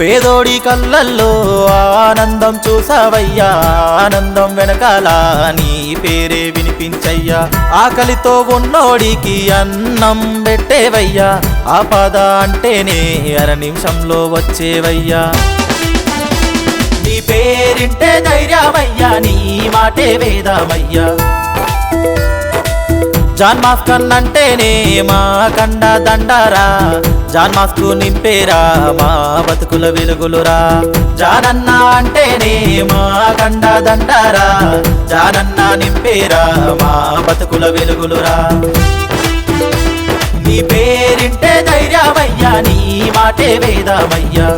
పేదోడి కళ్ళల్లో ఆనందం చూసావయ్యా ఆనందం వెనకాల నీ పేరే వినిపించయ్యా. ఆకలితో ఉన్నోడికి అన్నం పెట్టేవయ్యా ఆపద అంటేనే అర నిమిషంలో వచ్చేవయ్యా. నీ పేరింటే ధైర్యమయ్యా నీ మాటే వేదామయ్యా. జాన్ మాస్కన్ అంటేనే మా కండ దండారా? జాన్ మాస్కు నింపేరా మా బతుకుల వెలుగులురా. జానన్న అంటేనే మా కండ దండారా? జానన్న నింపేరా మా బతుకుల వెలుగులురా. నీ పేరింటే ధైర్యమయ్యా నీ మాటే వేదమయ్యా.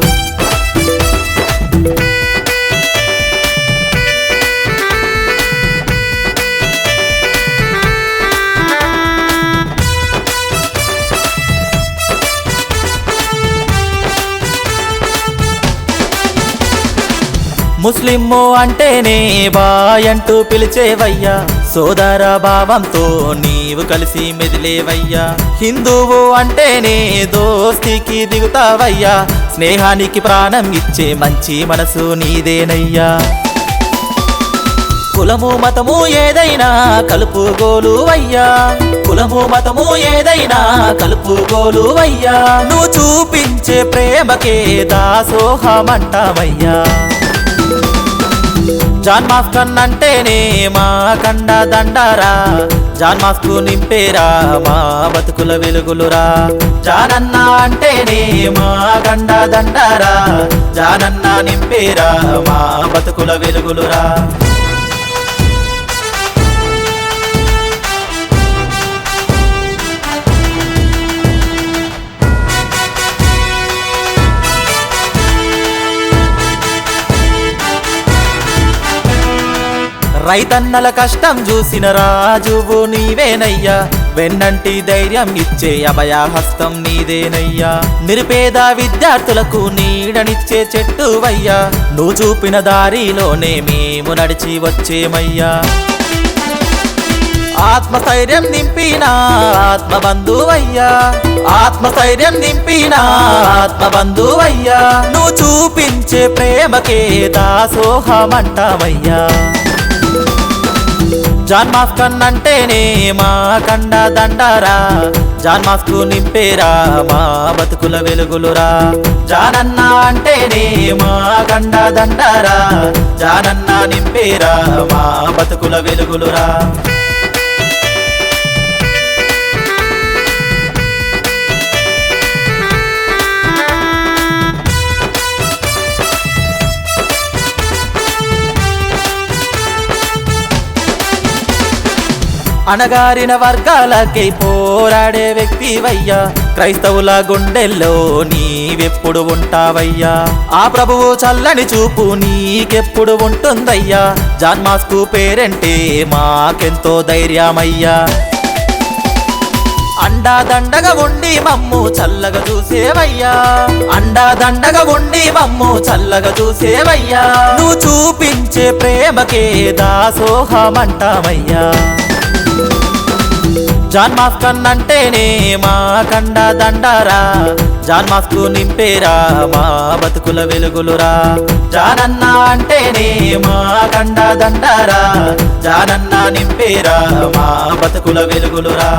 ముస్లిము అంటేనే బాయ్ అంటూ పిలిచేవయ్యా. సోదర భావంతో నీవు కలిసి మెదిలేవయ్యా. హిందువు అంటేనే దోస్తికి దిగుతావయ్యా. స్నేహానికి ప్రాణం ఇచ్చే మంచి మనసు నీదేనయ్యా. కులము మతము ఏదైనా కలుపుగోలు అయ్యా కులము మతము ఏదైనా కలుపుగోలు అయ్యా నువ్వు చూపించే ప్రేమకే దాసోహమంటావయ్యా. జాన్ మాస్కన్ అంటేనే మా కండ దండారా. జాన్ మాస్కు నింపేరా మా బతుకుల వెలుగులురా. జానన్న అంటేనే మా కండ దండారా. జానన్న నింపేరా మా బతుకుల వెలుగులురా. రైతన్నల కష్టం చూసిన రాజువు నీవేనయ్యా. వెన్నంటి ధైర్యం ఇచ్చే అభయాహస్తం నీదేనయ్యా. నిరుపేద విద్యార్థులకు నీడనిచ్చే చెట్టువయ్యా. నువ్వు చూపిన దారిలోనే మేము నడిచి వచ్చేమయ్యా. ఆత్మస్థైర్యం నింపిన ఆత్మబంధువయ్యా. ఆత్మస్థైర్యం నింపిన ఆత్మబంధువయ్యా. నువ్వు చూపించే ప్రేమకే దాసోహమంటావయ్యా జాన్ మాస్కన్ అంటేనే మా కండ దండారా. జాన్ మాస్కు నింపేరా మా బతుకుల వెలుగులురా. జానన్న అంటేనే మా కండ దండారా. జానన్న నింపేరా మా బతుకుల వెలుగులురా. అణగారిన వర్గాలకై పోరాడే వ్యక్తివయ్యా. క్రైస్తవుల గుండెల్లో నీవెప్పుడు ఉంటావయ్యా. ఆ ప్రభువు చల్లని చూపు నీకెప్పుడు ఉంటుందయ్యా. జాన్మాస్కు పేరంటే మాకెంతో ధైర్యమయ్యా. అండా దండగా ఉండి మమ్ము చల్లగా చూసేవయ్యా. అండా దండగా ఉండి మమ్ము చల్లగా చూసేవయ్యా. నువ్వు చూపించే ప్రేమకే దాసోహమంటావయ్యా జాన్ మాస్కన్ అంటేనే మా కండ దండారా. జాన్ మాస్కు నింపేరా మా బతుకుల వెలుగులురా. జానన్న అంటేనే మా కండ దండారా. జానన్న నింపేరా మా బతుకుల వెలుగులురా.